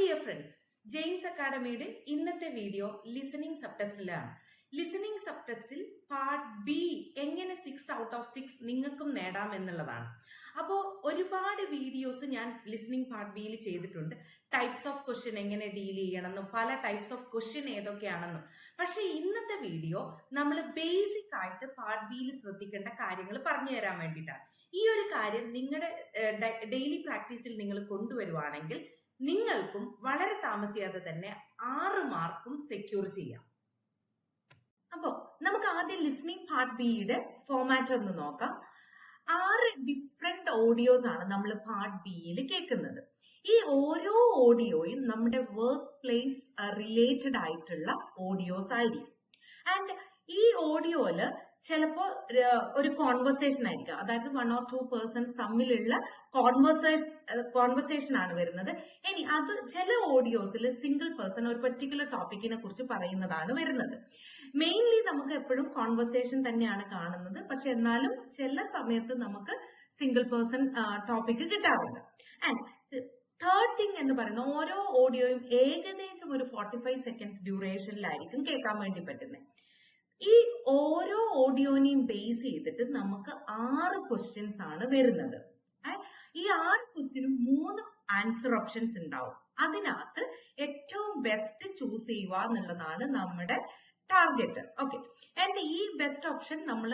Dear friends James അക്കാഡമിയുടെ ഇന്നത്തെ video listening sub ടെസ്റ്റിലാണ് ലിസണിംഗ് സബ് ടെസ്റ്റിൽ പാർട്ട് ബി എങ്ങനെ സിക്സ് ഔട്ട് ഓഫ് സിക്സ് നിങ്ങൾക്കും നേടാം എന്നുള്ളതാണ്. അപ്പോൾ ഒരുപാട് വീഡിയോസ് ഞാൻ ലിസണിംഗ് പാർട്ട് ബിയിൽ ചെയ്തിട്ടുണ്ട്. ടൈപ്സ് ഓഫ് ക്വസ്റ്റ്യൻ എങ്ങനെ ഡീൽ ചെയ്യണമെന്നും പല ടൈപ്സ് ഓഫ് ക്വസ്റ്റ്യൻ ഏതൊക്കെയാണെന്നും. പക്ഷേ ഇന്നത്തെ വീഡിയോ നമ്മൾ ബേസിക് ആയിട്ട് പാർട്ട് ബിയിൽ ശ്രദ്ധിക്കേണ്ട കാര്യങ്ങൾ പറഞ്ഞു തരാൻ വേണ്ടിയിട്ടാണ്. ഈ ഒരു കാര്യം നിങ്ങളുടെ ഡെയിലി പ്രാക്ടീസിൽ നിങ്ങൾ കൊണ്ടുവരുവാണെങ്കിൽ നിങ്ങൾക്കും വളരെ താമസിയാതെ തന്നെ ആറ് മാർക്കും സെക്യൂർ ചെയ്യാം. അപ്പോൾ നമുക്ക് ആദ്യം ലിസ്ണിംഗ് പാർട്ട് ബിയുടെ ഫോർമാറ്റ് ഒന്ന് നോക്കാം. ആറ് ഡിഫറെന്റ് ഓഡിയോസ് ആണ് നമ്മൾ പാർട്ട് ബിയിൽ കേൾക്കുന്നത്. ഈ ഓരോ ഓഡിയോയും നമ്മുടെ വർക്ക് പ്ലേസ് റിലേറ്റഡ് ആയിട്ടുള്ള ഓഡിയോസ് ആയിരിക്കും. ആൻഡ് ഈ ഓഡിയോയിൽ ചിലപ്പോ ഒരു കോൺവെർസേഷൻ ആയിരിക്കും. അതായത് വൺ ഓർ ടു പേഴ്സൺസ് തമ്മിലുള്ള കോൺവെർസേഷൻ കോൺവെർസേഷൻ ആണ് വരുന്നത്. ഇനി അത് ചില ഓഡിയോസിൽ സിംഗിൾ പേഴ്സൺ ഒരു പെർട്ടിക്കുലർ ടോപ്പിക്കിനെ കുറിച്ച് പറയുന്നതാണ് വരുന്നത്. മെയിൻലി നമുക്ക് എപ്പോഴും കോൺവെർസേഷൻ തന്നെയാണ് കാണുന്നത്. പക്ഷെ എന്നാലും ചില സമയത്ത് നമുക്ക് സിംഗിൾ പേഴ്സൺ ടോപ്പിക്ക് കിട്ടാറുണ്ട്. ആൻഡ് തേർഡ് തിങ് എന്ന് പറയുന്ന ഓരോ ഓഡിയോയും ഏകദേശം ഒരു ഫോർട്ടി ഫൈവ് സെക്കൻഡ്സ് ഡ്യൂറേഷനിലായിരിക്കും കേൾക്കാൻ വേണ്ടി പറ്റുന്നത് ഈ ഓരോ ഓഡിയോനെയും ബേസ് ചെയ്തിട്ട് നമുക്ക് ആറ് ക്വസ്റ്റ്യൻസ് ആണ് വരുന്നത്. ഈ ആറ് ക്വസ്റ്റ്യനും മൂന്ന് ആൻസർ ഓപ്ഷൻസ് ഉണ്ടാവും. അതിനകത്ത് ഏറ്റവും ബെസ്റ്റ് ചൂസ് ചെയ്യുക എന്നുള്ളതാണ് നമ്മുടെ ടാർഗറ്റ് ഓക്കെ ആൻഡ് ഈ ബെസ്റ്റ് ഓപ്ഷൻ നമ്മൾ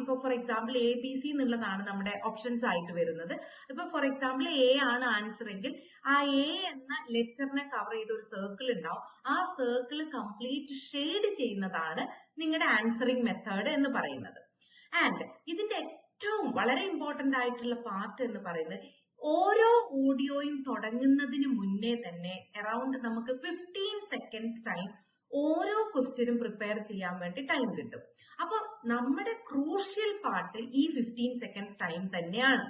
ഇപ്പൊ for example A B C എന്നുള്ളതാണ് നമ്മുടെ ഓപ്ഷൻസ് ആയിട്ട് വരുന്നത്. ഇപ്പൊ ഫോർ എക്സാമ്പിൾ എ ആണ് ആൻസർ എങ്കിൽ ആ എ എന്ന ലെറ്ററിനെ കവർ ചെയ്ത ഒരു സർക്കിൾ ഉണ്ടാവും. ആ സർക്കിൾ കംപ്ലീറ്റ് ഷെയ്ഡ് ചെയ്യുന്നതാണ് നിങ്ങളുടെ ആൻസറിങ് മെത്തേഡ് എന്ന് പറയുന്നത്. ആൻഡ് ഇതിന്റെ ഏറ്റവും വളരെ ഇമ്പോർട്ടന്റ് ആയിട്ടുള്ള പാർട്ട് എന്ന് പറയുന്നത് ഓരോ ഓഡിയോയും തുടങ്ങുന്നതിന് മുന്നേ തന്നെ അറൌണ്ട് നമുക്ക് ഫിഫ്റ്റീൻ സെക്കൻഡ്സ് ടൈം ഓരോ ക്വസ്റ്റ്യനും പ്രിപ്പയർ ചെയ്യാൻ വേണ്ടി ടൈം കിട്ടും. അപ്പൊ നമ്മുടെ ക്രൂഷ്യൽ പാർട്ട് ഈ ഫിഫ്റ്റീൻ സെക്കൻഡ്സ് ടൈം തന്നെയാണ്.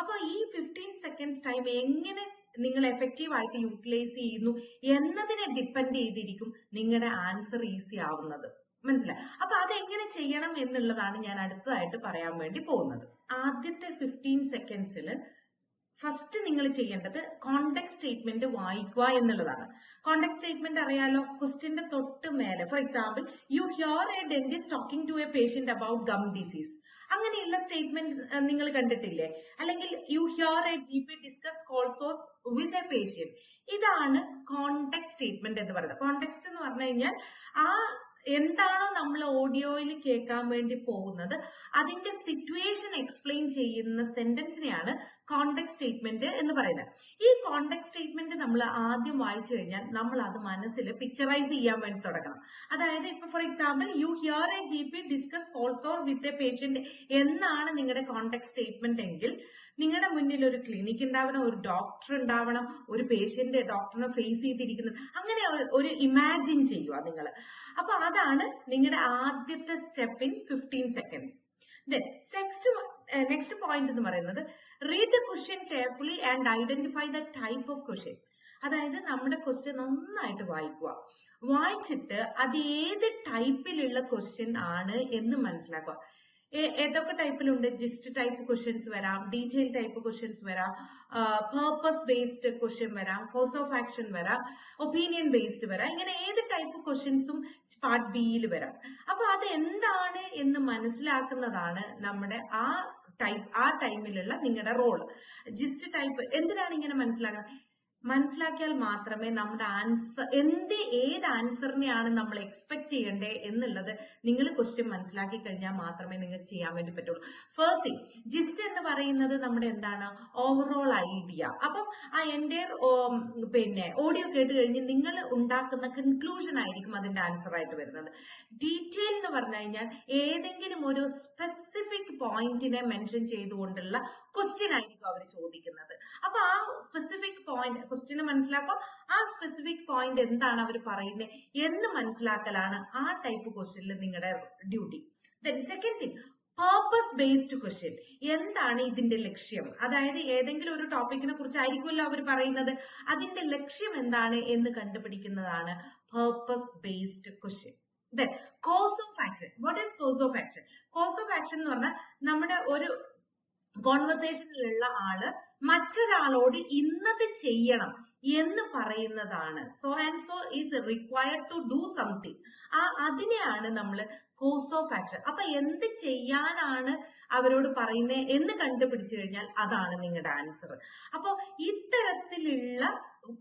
അപ്പൊ ഈ ഫിഫ്റ്റീൻ സെക്കൻഡ്സ് ടൈം എങ്ങനെ നിങ്ങൾ എഫക്റ്റീവ് ആയിട്ട് യൂട്ടിലൈസ് ചെയ്യുന്നു എന്നതിനെ ഡിപ്പെൻഡ് ചെയ്തിരിക്കും നിങ്ങളുടെ ആൻസർ ഈസി ആവുന്നത്. മനസ്സിലായി അപ്പൊ അതെങ്ങനെ ചെയ്യണം എന്നുള്ളതാണ് ഞാൻ അടുത്തതായിട്ട് പറയാൻ വേണ്ടി പോകുന്നത്. ആദ്യത്തെ ഫിഫ്റ്റീൻ സെക്കൻഡ്സിൽ ഫസ്റ്റ് നിങ്ങൾ ചെയ്യേണ്ടത് കോണ്ടക്ട് സ്റ്റേറ്റ്മെന്റ് വായിക്കുക എന്നുള്ളതാണ്. കോണ്ടക്ട് സ്റ്റേറ്റ്മെന്റ് അറിയാലോ? ക്വസ്റ്റിന്റെ തൊട്ട് മേലെ. For example you hear a dentist talking to a patient about gum disease അങ്ങനെയുള്ള സ്റ്റേറ്റ്മെന്റ് നിങ്ങൾ കണ്ടിട്ടില്ലേ? അല്ലെങ്കിൽ you hear a G P discuss calluses with a patient ഇതാണ് കോണ്ടക്ട് സ്റ്റേറ്റ്മെന്റ് എന്ന് പറയുന്നത്. കോണ്ടെക്സ്റ്റ് എന്ന് പറഞ്ഞു കഴിഞ്ഞാൽ ആ എന്താണോ നമ്മൾ ഓഡിയോയിൽ കേൾക്കാൻ വേണ്ടി പോകുന്നത് അതിന്റെ സിറ്റുവേഷൻ എക്സ്പ്ലെയിൻ ചെയ്യുന്ന സെന്റൻസിനെയാണ് കോണ്ടക്ട് സ്റ്റേറ്റ്മെന്റ് എന്ന് പറയുന്നത്. ഈ കോണ്ടക്ട് സ്റ്റേറ്റ്മെന്റ് നമ്മൾ ആദ്യം വായിച്ചു കഴിഞ്ഞാൽ നമ്മൾ അത് മനസ്സിൽ പിക്ചറൈസ് ചെയ്യാൻ വേണ്ടി തുടങ്ങണം. അതായത് ഇപ്പൊ for example you hear a G P discuss also with a patient എന്നാണ് നിങ്ങളുടെ കോണ്ടക്ട് സ്റ്റേറ്റ്മെന്റ് എങ്കിൽ നിങ്ങളുടെ മുന്നിൽ ഒരു ക്ലിനിക് ഉണ്ടാവണം ഒരു ഡോക്ടർ ഉണ്ടാവണം ഒരു പേഷ്യന്റ് ഡോക്ടറിനെ ഫേസ് ചെയ്തിരിക്കുന്നു അങ്ങനെ ഒരു ഇമാജിൻ ചെയ്യുക നിങ്ങൾ അപ്പൊ അതാണ് നിങ്ങളുടെ ആദ്യത്തെ step in fifteen seconds next next point എന്ന് പറയുന്നത് read the question carefully and identify the type of question അതായത് നമ്മുടെ ക്വസ്റ്റ്യൻ നന്നായിട്ട് വായിക്കുക വായിച്ചിട്ട് അത് ഏത് ടൈപ്പിലുള്ള ക്വസ്റ്റ്യൻ ആണ് എന്ന് മനസ്സിലാക്കുക ഏതൊക്കെ ടൈപ്പിലുണ്ട്? ജിസ്റ്റ് ടൈപ്പ് ക്വസ്റ്റ്യൻസ് വരാം ഡീറ്റെയിൽ ടൈപ്പ് ക്വസ്റ്റ്യൻസ് വരാം പേർപ്പസ് ബേസ്ഡ് ക്വസ്റ്റ്യൻ വരാം കോഴ്സ് ഓഫ് ആക്ഷൻ വരാം ഒപ്പീനിയൻ ബേസ്ഡ് വരാം. ഇങ്ങനെ ഏത് ടൈപ്പ് ക്വസ്റ്റ്യൻസും പാർട്ട് ബിയിൽ വരാം. അപ്പൊ അത് എന്താണ് എന്ന് മനസ്സിലാക്കുന്നതാണ് നമ്മുടെ ആ ടൈപ്പ് ആ ടൈമിലുള്ള നിങ്ങളുടെ റോൾ ജിസ്റ്റ് ടൈപ്പ് എന്തിനാണ് ഇങ്ങനെ മനസ്സിലാക്കുന്നത്? മനസ്സിലാക്കിയാൽ മാത്രമേ നമ്മുടെ ആൻസർ എന്ത് ഏത് ആൻസറിനെയാണ് നമ്മൾ എക്സ്പെക്ട് ചെയ്യേണ്ടത് എന്നുള്ളത് നിങ്ങൾ ക്വസ്റ്റ്യൻ മനസ്സിലാക്കി കഴിഞ്ഞാൽ മാത്രമേ നിങ്ങൾക്ക് ചെയ്യാൻ വേണ്ടി പറ്റുള്ളൂ. ഫസ്റ്റ് തിങ് ജിസ്റ്റ് എന്ന് പറയുന്നത് നമ്മുടെ എന്താണ്? ഓവറോൾ ഐഡിയ അപ്പം ആ എന്റെ പിന്നെ ഓഡിയോ കേട്ട് കഴിഞ്ഞ് നിങ്ങൾ ഉണ്ടാക്കുന്ന കൺക്ലൂഷൻ ആയിരിക്കും അതിന്റെ ആൻസർ ആയിട്ട് വരുന്നത്. ഡീറ്റെയിൽ എന്ന് പറഞ്ഞു കഴിഞ്ഞാൽ ഏതെങ്കിലും ഒരു സ്പെസിഫിക് പോയിന്റിനെ മെൻഷൻ ചെയ്തുകൊണ്ടുള്ള ക്വസ്റ്റ്യൻ ആയിരിക്കും അവർ ചോദിക്കുന്നത്. അപ്പൊ ആ സ്പെസിഫിക് പോയിന്റ് ക്വസ്റ്റ്യന് മനസ്സിലാക്കുക ആ സ്പെസിഫിക് പോയിന്റ് എന്താണ് അവർ പറയുന്നത് എന്ന് മനസ്സിലാക്കലാണ് ആ ടൈപ്പ് ക്വസ്റ്റ്യനിൽ നിങ്ങളുടെ duty then second thing purpose based question എന്താണ് ഇതിന്റെ ലക്ഷ്യം? അതായത് ഏതെങ്കിലും ഒരു ടോപ്പിക്കിനെ കുറിച്ചായിരിക്കുമല്ലോ അവർ പറയുന്നത്. അതിന്റെ ലക്ഷ്യം എന്താണ് എന്ന് കണ്ടുപിടിക്കുന്നതാണ് purpose based question course of action what is course of action course of action എന്ന് പറഞ്ഞാൽ നമ്മുടെ ഒരു കോൺവെർസേഷനിലുള്ള ആൾ മറ്റൊരാളോട് ഇന്നത് ചെയ്യണം എന്ന് പറയുന്നതാണ്. So and so is required to do something ആ അതിനെയാണ് നമ്മൾ കോസ് ഓഫ് ആക്ഷൻ അപ്പൊ എന്ത് ചെയ്യാനാണ് അവരോട് പറയുന്നത് എന്ന് കണ്ടുപിടിച്ചു കഴിഞ്ഞാൽ അതാണ് നിങ്ങളുടെ ആൻസർ അപ്പോൾ ഇത്തരത്തിലുള്ള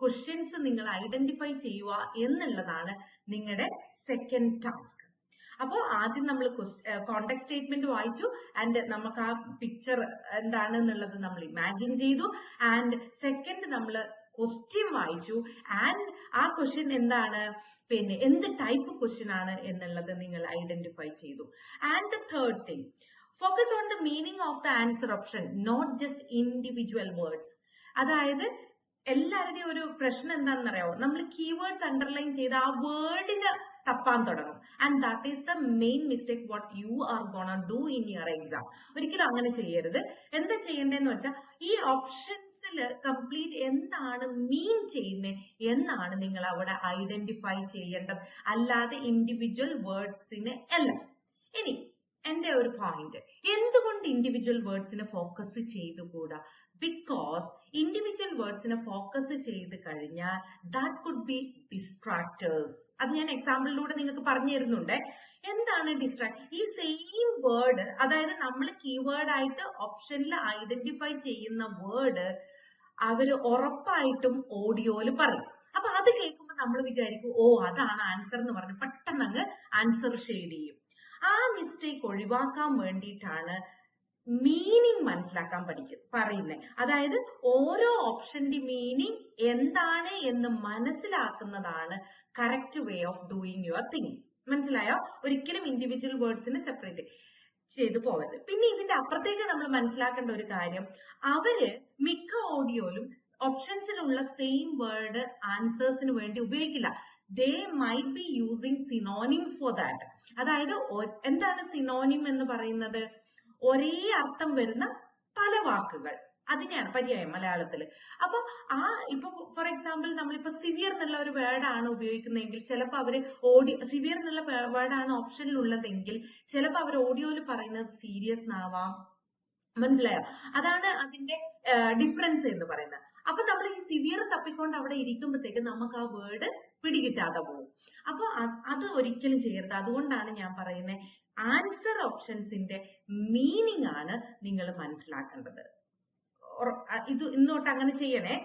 ക്വസ്റ്റ്യൻസ് നിങ്ങൾ ഐഡന്റിഫൈ ചെയ്യുക എന്നുള്ളതാണ് നിങ്ങളുടെ സെക്കൻഡ് ടാസ്ക് അപ്പോൾ ആദ്യം നമ്മൾ കോണ്ടാക്ട് സ്റ്റേറ്റ്മെന്റ് വായിച്ചു ആൻഡ് നമുക്ക് ആ പിക്ചർ എന്താണ് എന്നുള്ളത് നമ്മൾ ഇമാജിൻ ചെയ്തു ആൻഡ് സെക്കൻഡ് നമ്മൾ ക്വസ്റ്റ്യൻ വായിച്ചു ആൻഡ് ആ ക്വസ്റ്റ്യൻ എന്താണ് പിന്നെ എന്ത് ടൈപ്പ് ക്വസ്റ്റ്യൻ ആണ് എന്നുള്ളത് നിങ്ങൾ ഐഡന്റിഫൈ ചെയ്തു. And the third thing focus on the meaning of the answer option not just individual words അതായത് എല്ലാവരുടെയും ഒരു പ്രശ്നം എന്താണെന്നറിയാവോ? നമ്മൾ കീവേഡ്സ് അണ്ടർലൈൻ ചെയ്ത് ആ വേർഡിന് തപ്പാൻ തുടങ്ങും. And that is the main mistake what you are gonna do in your exam ഒരിക്കലും അങ്ങനെ ചെയ്യരുത്. എന്താ ചെയ്യേണ്ടതെന്ന് വെച്ചാൽ ഈ ഓപ്ഷൻസിൽ കംപ്ലീറ്റ് എന്താണ് മീൻ ചെയ്യുന്നത് എന്നാണ് നിങ്ങൾ അവിടെ ഐഡന്റിഫൈ ചെയ്യേണ്ടത്. അല്ലാതെ ഇൻഡിവിജ്വൽ വേർഡ്സിന് അല്ല. ഇനി എന്റെ ഒരു പോയിന്റ് എന്തുകൊണ്ട് ഇൻഡിവിജ്വൽ വേർഡ്സിനെ ഫോക്കസ് ചെയ്തുകൂടാ? ബിക്കോസ് ഇൻഡിവിജ്വൽ വേർഡ്സിനെ ഫോക്കസ് ചെയ്ത് കഴിഞ്ഞാൽ ദാറ്റ് കുഡ് ബി ഡിസ്ട്രാക്ടേഴ്സ് അത് ഞാൻ എക്സാമ്പിളിലൂടെ നിങ്ങൾക്ക് പറഞ്ഞു തരുന്നുണ്ട് എന്താണ് ഡിസ്ട്രാക്ട് ഈ സെയിം വേർഡ് അതായത് നമ്മൾ കീവേഡ് ആയിട്ട് ഓപ്ഷനിൽ ഐഡന്റിഫൈ ചെയ്യുന്ന വേർഡ് അവർ ഉറപ്പായിട്ടും ഓഡിയോയിൽ പറയും. അപ്പൊ അത് കേൾക്കുമ്പോൾ നമ്മൾ വിചാരിക്കും ഓ അതാണ് ആൻസർ എന്ന് പറഞ്ഞ് പെട്ടെന്ന് അങ്ങ് ആൻസർ ഷെയ്ഡ് ചെയ്യും. ആ മിസ്റ്റേക്ക് ഒഴിവാക്കാൻ വേണ്ടിയിട്ടാണ് മീനിങ് മനസ്സിലാക്കാൻ പഠിക്കും പറയുന്നത് അതായത് ഓരോ ഓപ്ഷന്റെ മീനിങ് എന്താണ് എന്ന് മനസ്സിലാക്കുന്നതാണ് correct way of doing your things മനസ്സിലായോ? ഒരിക്കലും ഇൻഡിവിജ്വൽ വേർഡ്സിന് സെപ്പറേറ്റ് ചെയ്തു പോകരുത്. പിന്നെ ഇതിന്റെ അപ്പുറത്തേക്ക് നമ്മൾ മനസ്സിലാക്കേണ്ട ഒരു കാര്യം അവർ മിക്ക ഓഡിയോയിലും ഓപ്ഷൻസിലുള്ള സെയിം വേർഡ് ആൻസേഴ്സിന് വേണ്ടി ഉപയോഗിക്കില്ല. They might be using synonyms for that അതായത് എന്താണ് സിനോണിം എന്ന് പറയുന്നത്? ഒരേ അർത്ഥം വരുന്ന പല വാക്കുകൾ. അതിനെയാണ് പര്യായം മലയാളത്തിൽ അപ്പൊ ആ ഇപ്പൊ ഫോർ എക്സാമ്പിൾ നമ്മളിപ്പോ സിവിയർ എന്നുള്ള ഒരു വേർഡാണ് ഉപയോഗിക്കുന്നതെങ്കിൽ ചിലപ്പോൾ അവർ ഓഡിയോ സിവിയർ എന്നുള്ള വേർഡാണ് ഓപ്ഷനിൽ ഉള്ളതെങ്കിൽ ചിലപ്പോൾ അവർ ഓഡിയോയിൽ പറയുന്നത് സീരിയസ് ആവാം മനസ്സിലായോ? അതാണ് അതിന്റെ ഡിഫറൻസ് എന്ന് പറയുന്നത്. അപ്പൊ നമ്മൾ ഈ സിവിയർ തപ്പിക്കൊണ്ട് അവിടെ ഇരിക്കുമ്പോഴത്തേക്ക് നമുക്ക് ആ വേർഡ് പിടികിട്ടാതെ പോകും. അപ്പൊ അത് ഒരിക്കലും ചെയ്യരുത് അതുകൊണ്ടാണ് ഞാൻ പറയുന്നത് ആൻസർ ഓപ്ഷൻസിന്റെ മീനിങ് ആണ് നിങ്ങൾ മനസ്സിലാക്കേണ്ടത്. ഇത് ഇന്നോട്ട് അങ്ങനെ ചെയ്യണേ.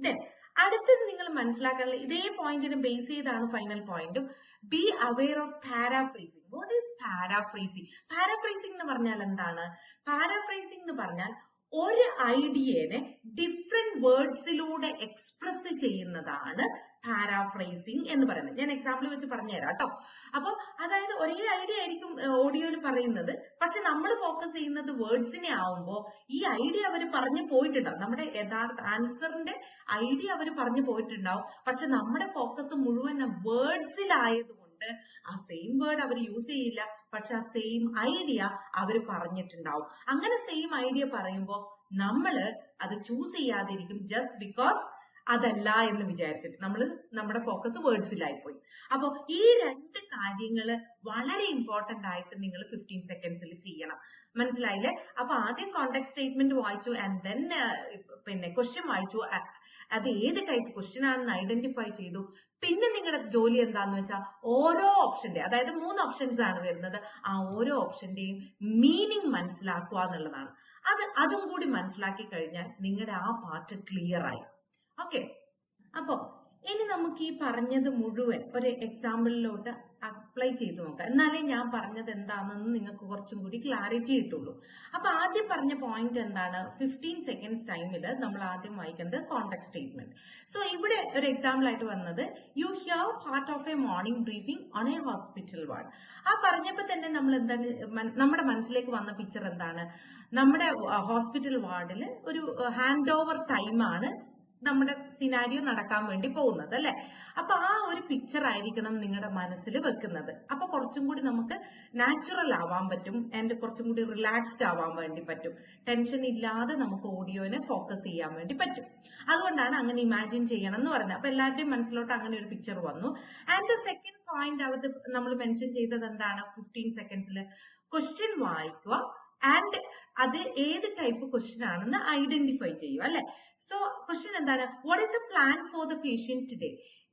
ദെൻ അടുത്തത് നിങ്ങൾ മനസ്സിലാക്കാനുള്ള ഇതേ പോയിന്റിനെ ബേസ് ചെയ്താണ് ഫൈനൽ പോയിന്റും be aware of paraphrasing what is paraphrasing paraphrasing എന്ന് പറഞ്ഞാൽ എന്താണ്? പാരാഫ്രൈസിംഗ് എന്ന് പറഞ്ഞാൽ ഒരു ഐഡിയനെ ഡിഫറെന്റ് വേർഡ്സിലൂടെ എക്സ്പ്രസ് ചെയ്യുന്നതാണ് പാരാഫ്രേസിംഗ് എന്ന് പറയുന്നത്. ഞാൻ എക്സാമ്പിൾ വെച്ച് പറഞ്ഞുതരാം കേട്ടോ അപ്പൊ അതായത് ഒരേ ഐഡിയ ആയിരിക്കും ഓഡിയോയിൽ പറയുന്നത്. പക്ഷെ നമ്മൾ ഫോക്കസ് ചെയ്യുന്നത് വേർഡ്സിനെ ആവുമ്പോൾ ഈ ഐഡിയ അവർ പറഞ്ഞു പോയിട്ടുണ്ടാവും. നമ്മുടെ യഥാർത്ഥ ആൻസറിന്റെ ഐഡിയ അവർ പറഞ്ഞു പോയിട്ടുണ്ടാവും. പക്ഷെ നമ്മുടെ ഫോക്കസ് മുഴുവൻ വേർഡ്സിലായതുകൊണ്ട് ആ സെയിം വേർഡ് അവർ യൂസ് ചെയ്യില്ല. പക്ഷെ ആ സെയിം ഐഡിയ അവർ പറഞ്ഞിട്ടുണ്ടാവും. അങ്ങനെ സെയിം ഐഡിയ പറയുമ്പോൾ നമ്മൾ അത് ചൂസ് ചെയ്യാതിരിക്കും ജസ്റ്റ് ബിക്കോസ് അതല്ല എന്ന് വിചാരിച്ചിട്ട് നമ്മൾ നമ്മുടെ ഫോക്കസ് വേർഡ്സിലായിപ്പോയി അപ്പോൾ ഈ രണ്ട് കാര്യങ്ങൾ വളരെ ഇമ്പോർട്ടന്റ് ആയിട്ട് നിങ്ങൾ ഫിഫ്റ്റീൻ സെക്കൻഡ്സിൽ ചെയ്യണം. മനസ്സിലായില്ലേ? അപ്പൊ ആദ്യം കോണ്ടാക്ട് സ്റ്റേറ്റ്മെന്റ് വായിച്ചു ആൻഡ് ദെൻ പിന്നെ ക്വസ്റ്റ്യൻ വായിച്ചു. അത് ഏത് ടൈപ്പ് ക്വസ്റ്റ്യൻ ആണെന്ന് ഐഡന്റിഫൈ ചെയ്തു. പിന്നെ നിങ്ങളുടെ ജോലി എന്താന്ന് വെച്ചാൽ ഓരോ ഓപ്ഷന്റെ അതായത് മൂന്ന് ഓപ്ഷൻസ് ആണ് വരുന്നത്. ആ ഓരോ ഓപ്ഷന്റെയും മീനിങ് മനസ്സിലാക്കുക എന്നുള്ളതാണ്. അത് അതും കൂടി മനസ്സിലാക്കി കഴിഞ്ഞാൽ നിങ്ങളുടെ ആ പാർട്ട് ക്ലിയർ ആയി. ഓക്കെ അപ്പോ ഇനി നമുക്ക് ഈ പറഞ്ഞത് മുഴുവൻ ഒരു എക്സാമ്പിളിലോട്ട് അപ്ലൈ ചെയ്തു നോക്കാം. എന്നാലേ ഞാൻ പറഞ്ഞത് എന്താണെന്ന് നിങ്ങൾക്ക് കുറച്ചും കൂടി ക്ലാരിറ്റി കിട്ടുള്ളൂ. അപ്പൊ ആദ്യം പറഞ്ഞ പോയിന്റ് എന്താണ്? ഫിഫ്റ്റീൻ സെക്കൻഡ്സ് ടൈമിൽ നമ്മൾ ആദ്യം വായിക്കുന്നത് കോണ്ടാക്ട് സ്റ്റേറ്റ്മെന്റ് സോ ഇവിടെ ഒരു എക്സാമ്പിൾ ആയിട്ട് വന്നത് you hear part of a morning briefing on a hospital ward ആ പറഞ്ഞപ്പോൾ തന്നെ നമ്മൾ എന്താണ് നമ്മുടെ മനസ്സിലേക്ക് വന്ന പിക്ചർ എന്താണ്? നമ്മുടെ ഹോസ്പിറ്റൽ വാർഡിൽ ഒരു ഹാൻഡ് ഓവർ ടൈമാണ് നമ്മുടെ സിനാരിയോ നടക്കാൻ വേണ്ടി പോകുന്നത് അല്ലെ? അപ്പൊ ആ ഒരു പിക്ചർ ആയിരിക്കണം നിങ്ങളുടെ മനസ്സിൽ വെക്കുന്നത്. അപ്പൊ കുറച്ചും കൂടി നമുക്ക് നാച്ചുറൽ ആവാൻ പറ്റും ആൻഡ് കുറച്ചും കൂടി റിലാക്സ്ഡ് ആവാൻ വേണ്ടി പറ്റും. ടെൻഷൻ ഇല്ലാതെ നമുക്ക് ഓഡിയോനെ ഫോക്കസ് ചെയ്യാൻ വേണ്ടി പറ്റും. അതുകൊണ്ടാണ് അങ്ങനെ ഇമാജിൻ ചെയ്യണം എന്ന് പറയുന്നത്. അപ്പൊ എല്ലാവരുടെയും മനസ്സിലോട്ട് അങ്ങനെ ഒരു പിക്ചർ വന്നു. ആൻഡ് ദ സെക്കൻഡ് പോയിന്റ് അവർ നമ്മൾ മെൻഷൻ ചെയ്തത് എന്താണ്? ഫിഫ്റ്റീൻ സെക്കൻഡ്സിൽ ക്വസ്റ്റ്യൻ വായിക്കുക ആൻഡ് അത് ഏത് ടൈപ്പ് ക്വസ്റ്റ്യൻ ആണെന്ന് ഐഡന്റിഫൈ ചെയ്യുക അല്ലെ? സോ ക്വസ്റ്റ്യൻ എന്താണ്? What is the plan for the patient today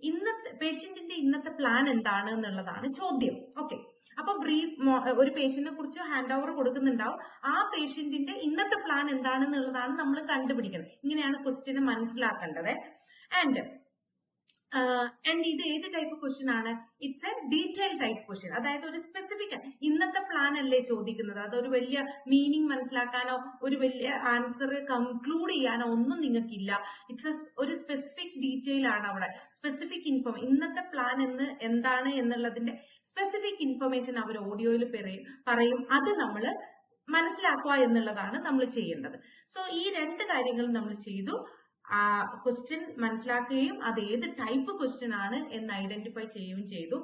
ഇന്നത്തെ പേഷ്യന്റിന്റെ ഇന്നത്തെ പ്ലാൻ എന്താണ് എന്നുള്ളതാണ് ചോദ്യം. ഓക്കെ അപ്പൊ ബ്രീഫ് ഒരു പേഷ്യന്റിനെ കുറിച്ച് ഹാൻഡ് ഓവർ കൊടുക്കുന്നുണ്ടാവും. ആ പേഷ്യന്റിന്റെ ഇന്നത്തെ പ്ലാൻ എന്താണെന്നുള്ളതാണ് നമ്മൾ കണ്ടുപിടിക്കണം. ഇങ്ങനെയാണ് ക്വസ്റ്റ്യനെ മനസ്സിലാക്കേണ്ടത്. ആൻഡ് ആൻഡ് ഇത് ഏത് ടൈപ്പ് ക്വസ്റ്റ്യൻ ആണ്? It's a detail type question അതായത് ഒരു സ്പെസിഫിക് ഇന്നത്തെ പ്ലാൻ അല്ലേ ചോദിക്കുന്നത്? അതൊരു വലിയ മീനിങ് മനസ്സിലാക്കാനോ ഒരു വലിയ ആൻസർ കൺക്ലൂഡ് ചെയ്യാനോ ഒന്നും നിങ്ങൾക്കില്ല. ഇറ്റ്സ് ഒരു സ്പെസിഫിക് ഡീറ്റെയിൽ ആണ് അവിടെ. സ്പെസിഫിക് ഇൻഫോം ഇന്നത്തെ പ്ലാൻ എന്ന് എന്താണ് എന്നുള്ളതിന്റെ സ്പെസിഫിക് ഇൻഫർമേഷൻ അവർ ഓഡിയോയിൽ പറയും പറയും. അത് നമ്മൾ മനസ്സിലാക്കുക എന്നുള്ളതാണ് നമ്മൾ ചെയ്യേണ്ടത്. സോ ഈ രണ്ട് കാര്യങ്ങളും നമ്മൾ ചെയ്തു. ക്വസ്റ്റ്യൻ മനസ്സിലാക്കുകയും അത് ഏത് ടൈപ്പ് ക്വസ്റ്റ്യൻ ആണ് എന്ന് ഐഡന്റിഫൈ ചെയ്യുകയും ചെയ്തു.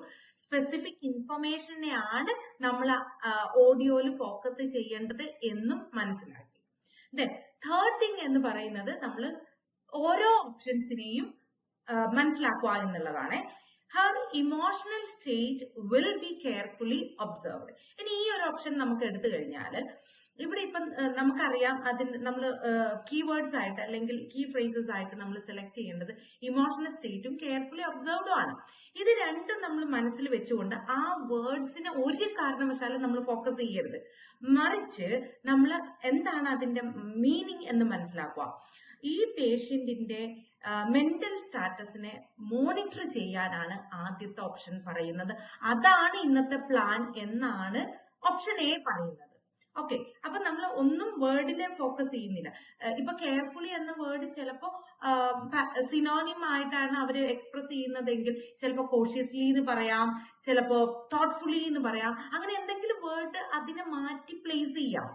സ്പെസിഫിക് ഇൻഫർമേഷനെ ആണ് നമ്മൾ ഓഡിയോയിൽ ഫോക്കസ് ചെയ്യേണ്ടത് എന്നും മനസ്സിലാക്കി. ദെൻ തേർഡ് തിങ് എന്ന് പറയുന്നത് നമ്മൾ ഓരോ ഓപ്ഷൻസിനെയും മനസ്സിലാക്കുക എന്നുള്ളതാണ്. Her emotional state will be carefully observed ഇനി ഈ ഒരു ഓപ്ഷൻ നമുക്ക് എടുത്തു കഴിഞ്ഞാൽ ഇവിടെ ഇപ്പം നമുക്കറിയാം അതിന് നമ്മൾ കീവേഡ്സ് ആയിട്ട് അല്ലെങ്കിൽ കീ ഫ്രേസസ് ആയിട്ട് നമ്മൾ സെലക്ട് ചെയ്യേണ്ടത് ഇമോഷണൽ സ്റ്റേറ്റും കെയർഫുള്ളി ഒബ്സർവ്ഡും ആണ്. ഇത് രണ്ടും നമ്മൾ മനസ്സിൽ വെച്ചുകൊണ്ട് ആ വേർഡ്സിനെ ഒരു കാരണവശാലും നമ്മൾ ഫോക്കസ് ചെയ്യരുത്. മറിച്ച് നമ്മൾ എന്താണ് അതിന്റെ മീനിങ് എന്ന് മനസ്സിലാക്കുക. ഈ പേഷ്യന്റിന്റെ മെന്റൽ സ്റ്റാറ്റസിനെ മോണിറ്റർ ചെയ്യാനാണ് ആദ്യത്തെ ഓപ്ഷൻ പറയുന്നത്. അതാണ് ഇന്നത്തെ പ്ലാൻ എന്നാണ് ഓപ്ഷൻ എ പറയുന്നത്. ഓക്കെ അപ്പൊ നമ്മൾ ഒന്നും വേർഡിനെ ഫോക്കസ് ചെയ്യുന്നില്ല. ഇപ്പൊ കെയർഫുള്ളി എന്ന വേർഡ് ചിലപ്പോ സിനോണിം ആയിട്ടാണ് അവർ എക്സ്പ്രസ് ചെയ്യുന്നതെങ്കിൽ ചിലപ്പോ കോഷ്യസ്ലി എന്ന് പറയാം ചിലപ്പോ തോട്ട്ഫുള്ളി എന്ന് പറയാം. അങ്ങനെ എന്തെങ്കിലും വേർഡ് അതിനെ മാറ്റി പ്ലേസ് ചെയ്യാം.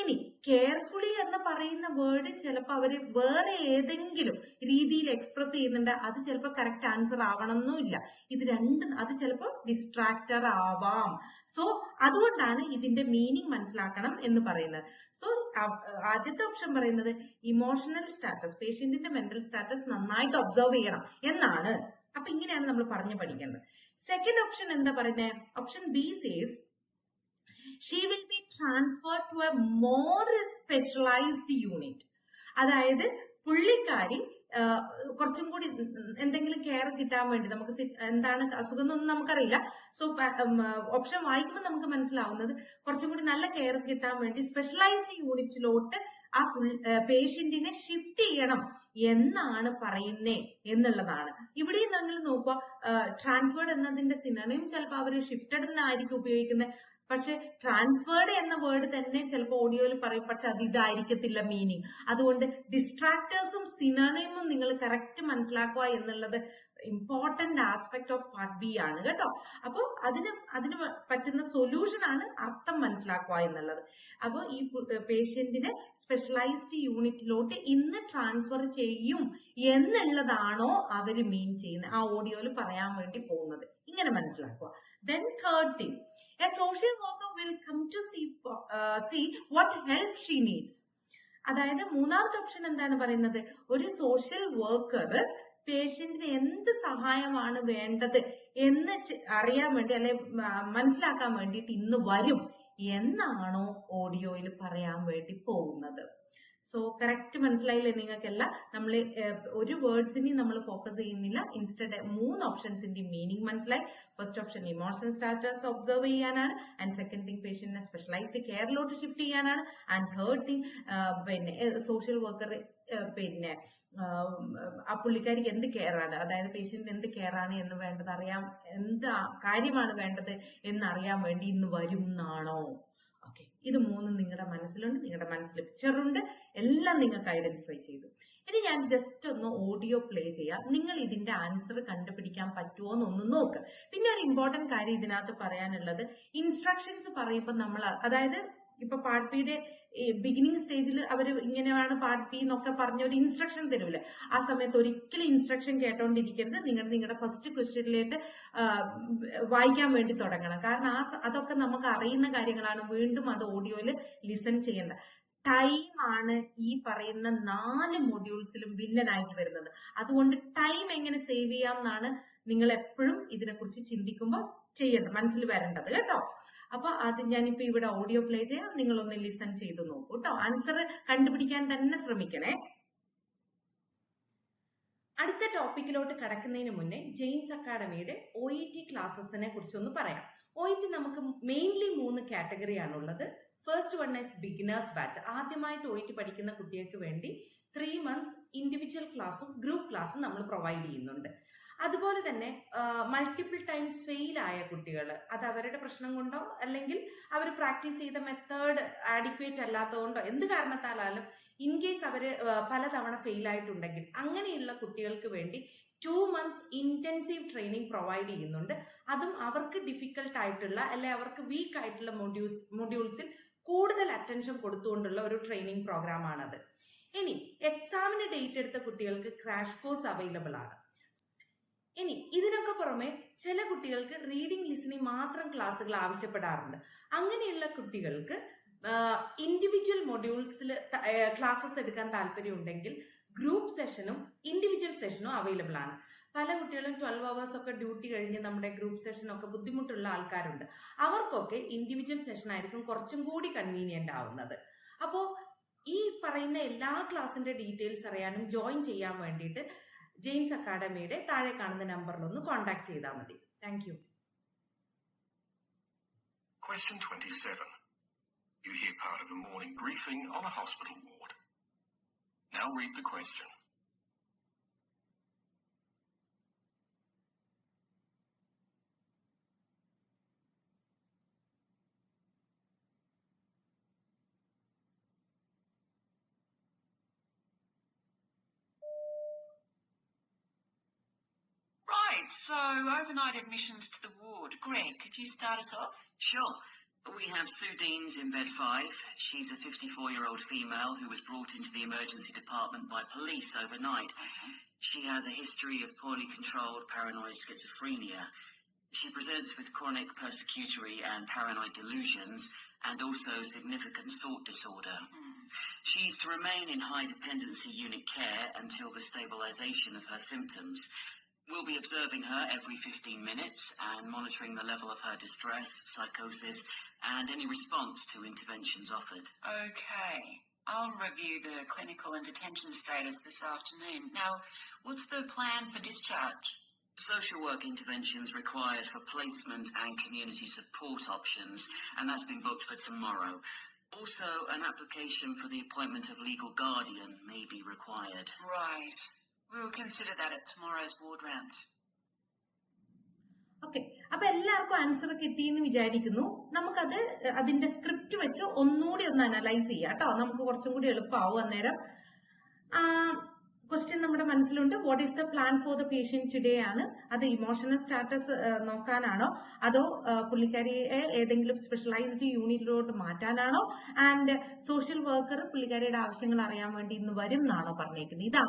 ഇനി കെയർഫുള്ളി എന്ന് പറയുന്ന വേർഡ് ചിലപ്പോൾ അവർ വേറെ ഏതെങ്കിലും രീതിയിൽ എക്സ്പ്രസ് ചെയ്യുന്നുണ്ട്. അത് ചിലപ്പോൾ കറക്റ്റ് ആൻസർ ആവണമെന്നില്ല ഇത് രണ്ട് അത് ചിലപ്പോൾ ഡിസ്ട്രാക്ടർ ആവാം. സോ അതുകൊണ്ടാണ് ഇതിന്റെ മീനിങ് മനസ്സിലാക്കണം എന്ന് പറയുന്നത്. സോ ആദ്യത്തെ ഓപ്ഷൻ പറയുന്നത് ഇമോഷണൽ സ്റ്റാറ്റസ് പേഷ്യന്റിന്റെ മെന്റൽ സ്റ്റാറ്റസ് നന്നായിട്ട് ഒബ്സർവ് ചെയ്യണം എന്നാണ്. അപ്പൊ ഇങ്ങനെയാണ് നമ്മൾ പറഞ്ഞു പഠിക്കേണ്ടത്. സെക്കൻഡ് ഓപ്ഷൻ എന്താ പറയുന്നത് option B says she will be transfer to a more specialised unit അതായത് പുള്ളിക്കാരി കുറച്ചും കൂടി എന്തെങ്കിലും കെയർ കിട്ടാൻ വേണ്ടി നമുക്ക് എന്താണ് അസുഖം എന്നൊന്നും നമുക്കറിയില്ല സോ ഓപ്ഷൻ വായിക്കുമ്പോൾ നമുക്ക് മനസ്സിലാവുന്നത് കുറച്ചും കൂടി നല്ല കെയർ കിട്ടാൻ വേണ്ടി സ്പെഷ്യലൈസ്ഡ് യൂണിറ്റിലോട്ട് ആ പേഷ്യന്റിനെ ഷിഫ്റ്റ് ചെയ്യണം എന്നാണ് പറയുന്നേ എന്നുള്ളതാണ്. ഇവിടെയും നിങ്ങൾ നോക്കുക ട്രാൻസ്ഫേർഡ് എന്നതിന്റെ സിനിമയും ചിലപ്പോൾ അവർ ഷിഫ്റ്റഡ് എന്നായിരിക്കും ഉപയോഗിക്കുന്നത്. പക്ഷെ ട്രാൻസ്ഫേർഡ് എന്ന വേർഡ് തന്നെ ചിലപ്പോൾ ഓഡിയോയിൽ പറയും. പക്ഷെ അത് ഇതായിരിക്കത്തില്ല മീനിങ് അതുകൊണ്ട് ഡിസ്ട്രാക്ടേഴ്സും സിനോണിമും നിങ്ങൾ കറക്റ്റ് മനസ്സിലാക്കുക എന്നുള്ളത് important aspect of part B ആണ് കേട്ടോ. അപ്പോൾ അതിന് അതിന് പറ്റുന്ന സൊല്യൂഷൻ ആണ് അർത്ഥം മനസ്സിലാക്കുക എന്നുള്ളത്. അപ്പോൾ ഈ പേഷ്യന്റിനെ സ്പെഷ്യലൈസ്ഡ് യൂണിറ്റിലോട്ട് ഇന്ന് ട്രാൻസ്ഫർ ചെയ്യും എന്നുള്ളതാണോ അവർ മീൻ ചെയ്യുന്നത്. ആ ഓഡിയോയിൽ പറയാൻ വേണ്ടി പോകുന്നത്. ഇങ്ങനെ മനസ്സിലാക്കുക. Then third thing a worker will come to see, uh, see what help she needs. അതായത് മൂന്നാമത്തെ ഓപ്ഷൻ എന്താണ് പറയുന്നത് ഒരു സോഷ്യൽ വർക്കർ പേഷ്യന്റിന് എന്ത് സഹായമാണ് വേണ്ടത് എന്ന് അറിയാൻ വേണ്ടി അല്ലെ മനസ്സിലാക്കാൻ വേണ്ടിയിട്ട് ഇന്ന് വരും എന്നാണോ ഓഡിയോയിൽ പറയാൻ വേണ്ടി പോകുന്നത് സോ കറക്റ്റ് മനസ്സിലായില്ലേ നിങ്ങൾക്കല്ല? നമ്മൾ ഒരു വേർഡ്സിനെയും നമ്മൾ ഫോക്കസ് ചെയ്യുന്നില്ല. ഇൻസ്റ്റന്റ് മൂന്ന് ഓപ്ഷൻസിന്റെ മീനിങ് മനസ്സിലായി. First option emotion status observe ചെയ്യാനാണ്. ആൻഡ് സെക്കൻഡ് തിങ് പേഷ്യന്റിനെ സ്പെഷ്യലൈസ്ഡ് കെയറിലോട്ട് ഷിഫ്റ്റ് ചെയ്യാനാണ്. ആൻഡ് തേർഡ് തിങ് പിന്നെ സോഷ്യൽ വർക്കർ പിന്നെ ആ പുള്ളിക്കാരിക്ക് എന്ത് കെയർ ആണ് അതായത് പേഷ്യന്റിന് എന്ത് കെയർ ആണ് എന്ന് വേണ്ടത് അറിയാം. എന്ത് കാര്യമാണ് വേണ്ടത് എന്നറിയാൻ വേണ്ടി ഇന്ന് വരും എന്നാണോ? ഇത് മൂന്നും നിങ്ങളുടെ മനസ്സിലുണ്ട് നിങ്ങളുടെ മനസ്സിൽ പിക്ചറുണ്ട് എല്ലാം നിങ്ങൾക്ക് ഐഡന്റിഫൈ ചെയ്തു. ഇനി ഞാൻ ജസ്റ്റ് ഒന്ന് ഓഡിയോ പ്ലേ ചെയ്യാം. നിങ്ങൾ ഇതിന്റെ ആൻസർ കണ്ടുപിടിക്കാൻ പറ്റുമോ എന്നൊന്ന് നോക്ക്. പിന്നെ ഒരു ഇമ്പോർട്ടന്റ് കാര്യം ഇതിനകത്ത് പറയാനുള്ളത്. ഇൻസ്ട്രക്ഷൻസ് പറയുമ്പോൾ നമ്മൾ അതായത് ഇപ്പൊ പാർട്ട് ബിയുടെ ബിഗിനിങ് സ്റ്റേജിൽ അവർ ഇങ്ങനെയാണ് പാർട്ട് ബി എന്നൊക്കെ പറഞ്ഞ ഒരു ഇൻസ്ട്രക്ഷൻ തരൂല്ല ആ സമയത്ത് ഒരിക്കലും ഇൻസ്ട്രക്ഷൻ കേട്ടോണ്ടിരിക്കരുത്. നിങ്ങൾ നിങ്ങളുടെ ഫസ്റ്റ് ക്വസ്റ്റ്യനിലേക്ക് വായിക്കാൻ വേണ്ടി തുടങ്ങണം. കാരണം ആ അതൊക്കെ നമുക്ക് അറിയുന്ന കാര്യങ്ങളാണ്. വീണ്ടും അത് ഓഡിയോയിൽ ലിസൺ ചെയ്യേണ്ട. ടൈം ആണ് ഈ പറയുന്ന നാല് മൊഡ്യൂൾസിലും വില്ലനായിട്ട് വരുന്നത്. അതുകൊണ്ട് ടൈം എങ്ങനെ സേവ് ചെയ്യാം എന്നാണ് നിങ്ങൾ എപ്പോഴും ഇതിനെക്കുറിച്ച് ചിന്തിക്കുമ്പോൾ ചെയ്യേണ്ടത് മനസ്സിൽ വരേണ്ടത്. കേട്ടോ? അപ്പൊ അത് ഞാനിപ്പോ ഇവിടെ ഓഡിയോ പ്ലേ ചെയ്യാം. നിങ്ങളൊന്ന് ലിസൺ ചെയ്ത് നോക്കൂ കേട്ടോ ആൻസർ കണ്ടുപിടിക്കാൻ തന്നെ ശ്രമിക്കണേ. അടുത്ത ടോപ്പിക്കിലോട്ട് കടക്കുന്നതിന് മുന്നേ ജെയിംസ് അക്കാഡമിയുടെ ഒ ഇ ടി ക്ലാസ്സസിനെ കുറിച്ചൊന്ന് പറയാം. ഒ ഇ ടി നമുക്ക് മെയിൻലി മൂന്ന് കാറ്റഗറിയാണുള്ളത് first one is beginners batch ആദ്യമായിട്ട് ഒ ഇ ടി പഠിക്കുന്ന കുട്ടികൾക്ക് വേണ്ടി ത്രീ മന്ത്സ് ഇൻഡിവിജ്വൽ ക്ലാസ്സും ഗ്രൂപ്പ് ക്ലാസ്സും നമ്മൾ പ്രൊവൈഡ് ചെയ്യുന്നുണ്ട്. അതുപോലെ തന്നെ മൾട്ടിപ്പിൾ ടൈംസ് ഫെയിൽ ആയ കുട്ടികൾ അത് അവരുടെ പ്രശ്നം കൊണ്ടോ അല്ലെങ്കിൽ അവർ പ്രാക്ടീസ് ചെയ്ത മെത്തേഡ് ആഡിക്വേറ്റ് അല്ലാത്തതുകൊണ്ടോ എന്ത് കാരണത്താലും ഇൻ കേസ് അവർ പലതവണ ഫെയിൽ ആയിട്ടുണ്ടെങ്കിൽ അങ്ങനെയുള്ള കുട്ടികൾക്ക് വേണ്ടി two months intensive training provide ചെയ്യുന്നുണ്ട്. അതും അവർക്ക് ഡിഫിക്കൾട്ട് ആയിട്ടുള്ള അല്ലെ അവർക്ക് വീക്ക് ആയിട്ടുള്ള മൊഡ്യൂസ് മൊഡ്യൂൾസിൽ കൂടുതൽ അറ്റൻഷൻ കൊടുത്തുകൊണ്ടുള്ള ഒരു ട്രെയിനിങ് പ്രോഗ്രാമാണത് ഇനി എക്സാമിന് ഡേറ്റ് എടുത്ത കുട്ടികൾക്ക് ക്രാഷ് കോഴ്സ് അവൈലബിൾ ആണ്. ഇനി ഇതിനൊക്കെ പുറമെ ചില കുട്ടികൾക്ക് റീഡിംഗ് ലിസണിങ് മാത്രം ക്ലാസ്സുകൾ ആവശ്യപ്പെടാറുണ്ട്. അങ്ങനെയുള്ള കുട്ടികൾക്ക് ഇൻഡിവിജ്വൽ മൊഡ്യൂൾസിൽ ക്ലാസ്സസ് എടുക്കാൻ താല്പര്യമുണ്ടെങ്കിൽ ഗ്രൂപ്പ് സെഷനും ഇൻഡിവിജ്വൽ സെഷനും അവൈലബിൾ ആണ്. പല കുട്ടികളും ട്വൽവ് അവേഴ്സ് ഒക്കെ ഡ്യൂട്ടി കഴിഞ്ഞ് നമ്മുടെ ഗ്രൂപ്പ് സെഷനൊക്കെ ബുദ്ധിമുട്ടുള്ള ആൾക്കാരുണ്ട്. അവർക്കൊക്കെ ഇൻഡിവിജ്വൽ സെഷൻ ആയിരിക്കും കുറച്ചും കൂടി കൺവീനിയന്റ് ആവുന്നത്. അപ്പോൾ ഈ പറയുന്ന എല്ലാ ക്ലാസിന്റെ ഡീറ്റെയിൽസ് അറിയാനും ജോയിൻ ചെയ്യാൻ വേണ്ടിയിട്ട് ജെയിംസ് അക്കാഡമിയുടെ താഴെ കാണുന്ന നമ്പറിലൊന്ന് കോൺടാക്ട് ചെയ്താൽ മതി thank you Question 27. You hear part of a morning briefing on a hospital ward. Now read the question. Right, so overnight admissions to the ward. Greg, could you start us off? Sure. We have Sue Deans in bed five. She's a 54 year old female who was brought into the emergency department by police overnight. She has a history of poorly controlled paranoid schizophrenia. She presents with chronic persecutory and paranoid delusions and also significant thought disorder. Hmm. She's to remain in high dependency unit care until the stabilization of her symptoms. We'll be observing her every 15 minutes and monitoring the level of her distress, psychosis, and any response to interventions offered. Okay. I'll review the clinical and detention status this afternoon. Now, what's the plan for discharge? Social work interventions required for placement and community support options, and that's been booked for tomorrow. Also, an application for the appointment of legal guardian may be required. Right. We'll consider that at tomorrow's ward round. Okay അപ്പൊ എല്ലാവർക്കും answer കിട്ടി എന്ന് വിചാരിക്കുന്നു. നമുക്കത് അതിന്റെ script വെച്ച് ഒന്നുകൂടി ഒന്ന് അനലൈസ് ചെയ്യാം. കേട്ടോ? നമുക്ക് കുറച്ചും കൂടി എളുപ്പമാവും അന്നേരം. ക്വസ്റ്റ്യൻ നമ്മുടെ മനസ്സിലുണ്ട്. What is the plan for the patient today ആണ്. അത് ഇമോഷണൽ സ്റ്റാറ്റസ് നോക്കാനാണോ? അതോ പുള്ളിക്കാരിയെ ഏതെങ്കിലും സ്പെഷ്യലൈസ്ഡ് യൂണിറ്റിലോട്ട് മാറ്റാനാണോ? ആൻഡ് സോഷ്യൽ വർക്കർ പുള്ളിക്കാരിയുടെ ആവശ്യങ്ങൾ അറിയാൻ വേണ്ടി ഇന്ന് വരും എന്നാണോ പറഞ്ഞേക്കുന്നത്. ഇതാ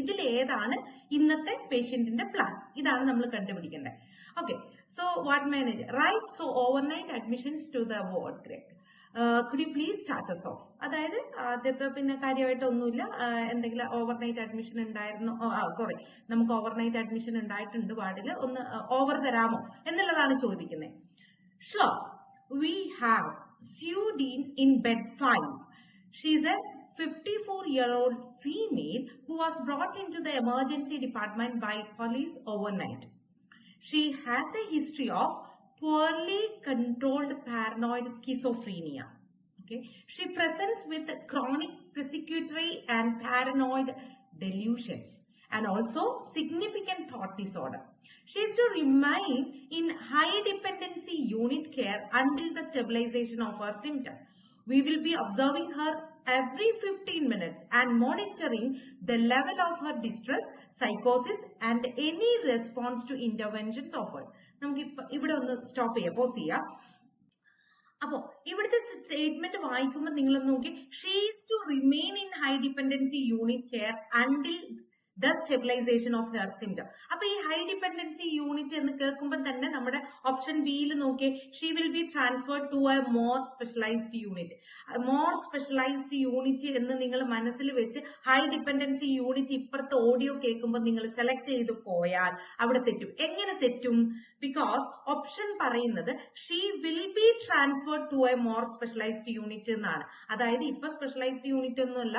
ഇതിൽ ഏതാണ് ഇന്നത്തെ പേഷ്യന്റിന്റെ പ്ലാൻ ഇതാണ് നമ്മൾ കണ്ടുപിടിക്കേണ്ടത്. Okay so what manage right so overnight admissions to the ward Greg could you please status of അതായത് ആദ്യത്തെ പിന്നെ കാര്യമായിട്ടൊന്നുമില്ല എന്തെങ്കിലും ഓവർനൈറ്റ് അഡ്മിഷൻ ഉണ്ടായിരുന്നു. സോറി നമുക്ക് ഓവർനൈറ്റ് അഡ്മിഷൻ ഉണ്ടായിട്ടുണ്ട് വാർഡിൽ. ഒന്ന് ഓവർ തരാമോ എന്നുള്ളതാണ് ചോദിക്കുന്നത് so we have Sue Deans in bed five she's a 54 year old female who was brought into the emergency department by police overnight. She has a history of poorly controlled paranoid schizophrenia. Okay. She presents with chronic persecutory and paranoid delusions and also significant thought disorder. She is to remain in high dependency unit care until the stabilization of her symptom. We will be observing her every 15 minutes and monitoring the level of her distress, psychosis, and any response to interventions offered. നമുക്ക് ഇപ്പൊ ഇവിടെ ഒന്ന് stop ചെയ്യാം. Pose ചെയ്യാം. അപ്പോ ഇവിടുത്തെ statement വായിക്കുമ്പോൾ നിങ്ങൾ നോക്കി she's to remain in high dependency unit care until the stabilisation of her symptom അപ്പൊ ഈ ഹൈ ഡിപെൻഡൻസി യൂണിറ്റ് എന്ന് കേൾക്കുമ്പോൾ തന്നെ നമ്മുടെ ഓപ്ഷൻ ബിയിൽ നോക്കി she will be transferred to a more specialised unit more specialised unit എന്ന് നിങ്ങൾ മനസ്സിൽ വെച്ച് ഹൈ ഡിപെൻഡൻസി യൂണിറ്റ് ഇപ്പുറത്തെ ഓഡിയോ കേൾക്കുമ്പോൾ നിങ്ങൾ സെലക്ട് ചെയ്ത് പോയാൽ അവിടെ തെറ്റും. എങ്ങനെ തെറ്റും? ബിക്കോസ് ഓപ്ഷൻ പറയുന്നത് she will be transferred to a more specialised unit എന്നാണ്. അതായത് ഇപ്പൊ സ്പെഷ്യലൈസ്ഡ് യൂണിറ്റ് ഒന്നുമല്ല